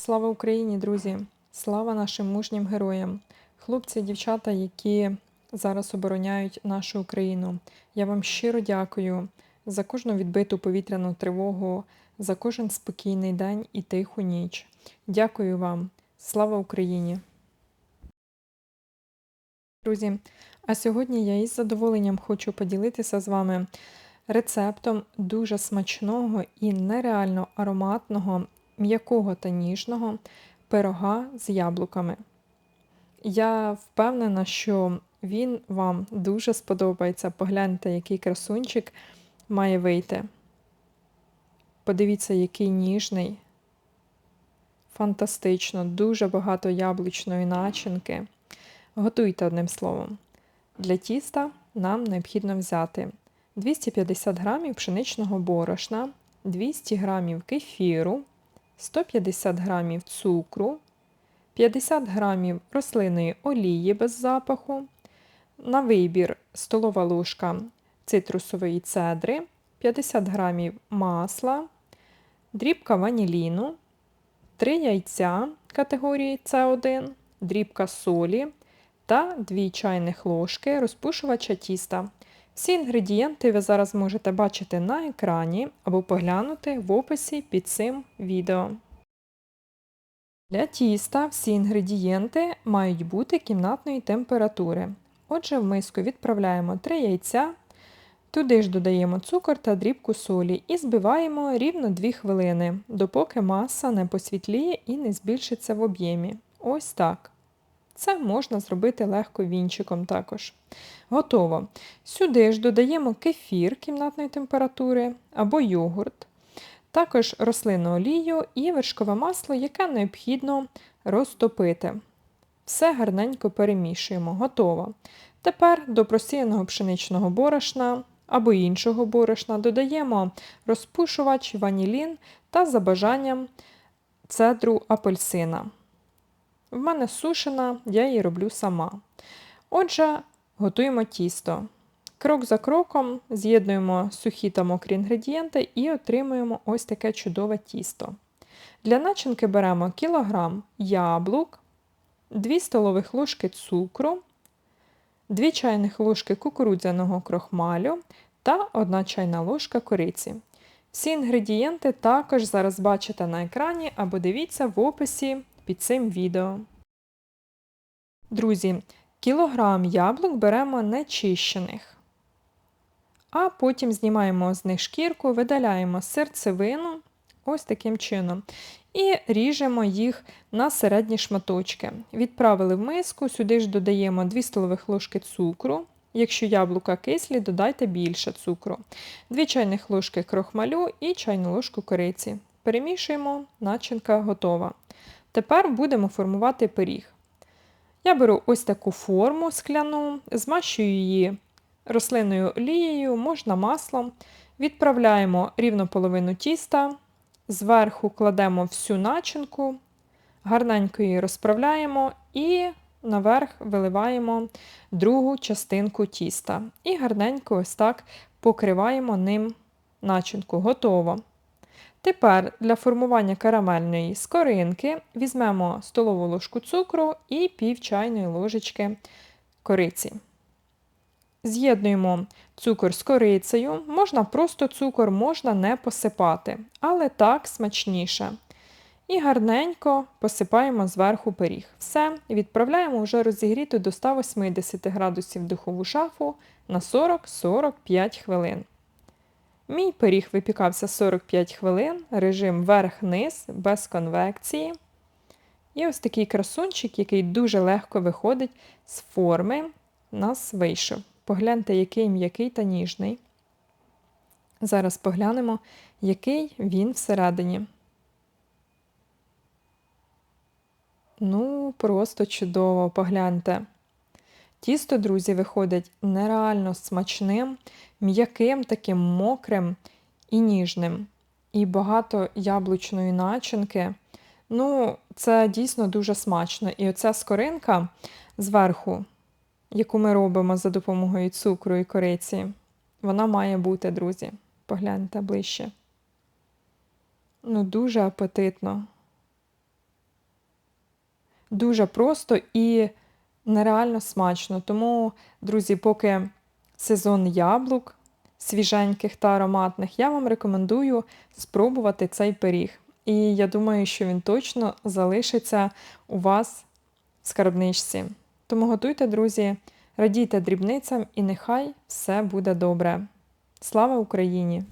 Слава Україні, друзі! Слава нашим мужнім героям, хлопці, дівчата, які зараз обороняють нашу Україну. Я вам щиро дякую за кожну відбиту повітряну тривогу, за кожен спокійний день і тиху ніч. Дякую вам. Слава Україні! Друзі, а сьогодні я із задоволенням хочу поділитися з вами рецептом дуже смачного і нереально ароматного, м'якого та ніжного пирога з яблуками. Я впевнена, що він вам дуже сподобається. Погляньте, який красунчик має вийти. Подивіться, який ніжний. Фантастично, дуже багато яблучної начинки. Готуйте одним словом. Для тіста нам необхідно взяти 250 г пшеничного борошна, 200 г кефіру, 150 г цукру, 50 г рослинної олії без запаху, на вибір столова ложка цитрусової цедри, 50 г масла, дрібка ваніліну, 3 яйця категорії С1, дрібка солі та 2 чайних ложки розпушувача тіста. Всі інгредієнти ви зараз можете бачити на екрані або поглянути в описі під цим відео. Для тіста всі інгредієнти мають бути кімнатної температури. Отже, в миску відправляємо 3 яйця, туди ж додаємо цукор та дрібку солі і збиваємо рівно 2 хвилини, допоки маса не посвітліє і не збільшиться в об'ємі. Ось так. Це можна зробити легко вінчиком також. Готово. Сюди ж додаємо кефір кімнатної температури або йогурт, також рослинну олію і вершкове масло, яке необхідно розтопити. Все гарненько перемішуємо. Готово. Тепер до просіяного пшеничного борошна або іншого борошна додаємо розпушувач, ванілін та за бажанням цедру апельсина. В мене сушена, я її роблю сама. Отже, готуємо тісто. Крок за кроком з'єднуємо сухі та мокрі інгредієнти і отримуємо ось таке чудове тісто. Для начинки беремо кілограм яблук, 2 столових ложки цукру, 2 чайних ложки кукурудзяного крохмалю та 1 чайна ложка кориці. Всі інгредієнти також зараз бачите на екрані або дивіться в описі під цим відео. Друзі, кілограм яблук беремо нечищених, а потім знімаємо з них шкірку, видаляємо серцевину ось таким чином. І ріжемо їх на середні шматочки. Відправили в миску, сюди ж додаємо 2 столових ложки цукру. Якщо яблука кислі, додайте більше цукру, 2 чайних ложки крохмалю і чайну ложку кориці. Перемішуємо, начинка готова. Тепер будемо формувати пиріг. Я беру ось таку форму скляну, змащую її рослинною олією, можна маслом. Відправляємо рівно половину тіста, зверху кладемо всю начинку, гарненько її розправляємо і наверх виливаємо другу частинку тіста. І гарненько ось так покриваємо ним начинку. Готово. Тепер для формування карамельної скоринки візьмемо столову ложку цукру і пів чайної ложечки кориці. З'єднуємо цукор з корицею, можна просто цукор, можна не посипати, але так смачніше. І гарненько посипаємо зверху пиріг. Все, відправляємо вже розігріти до 180 градусів духову шафу на 40-45 хвилин. Мій пиріг випікався 45 хвилин, режим верх-низ, без конвекції. І ось такий красунчик, який дуже легко виходить з форми, нас вийшов. Погляньте, який м'який та ніжний. Зараз поглянемо, який він всередині. Ну, просто чудово, погляньте. Тісто, друзі, виходить нереально смачним, м'яким, таким мокрим і ніжним. І багато яблучної начинки. Ну, це дійсно дуже смачно. І оця скоринка зверху, яку ми робимо за допомогою цукру і кориці, вона має бути, друзі. Погляньте ближче. Ну, дуже апетитно. дуже просто і нереально смачно. Тому, друзі, поки сезон яблук свіженьких та ароматних, я вам рекомендую спробувати цей пиріг. І я думаю, що він точно залишиться у вас в скарбничці. Тому готуйте, друзі, радійте дрібницям і нехай все буде добре. Слава Україні!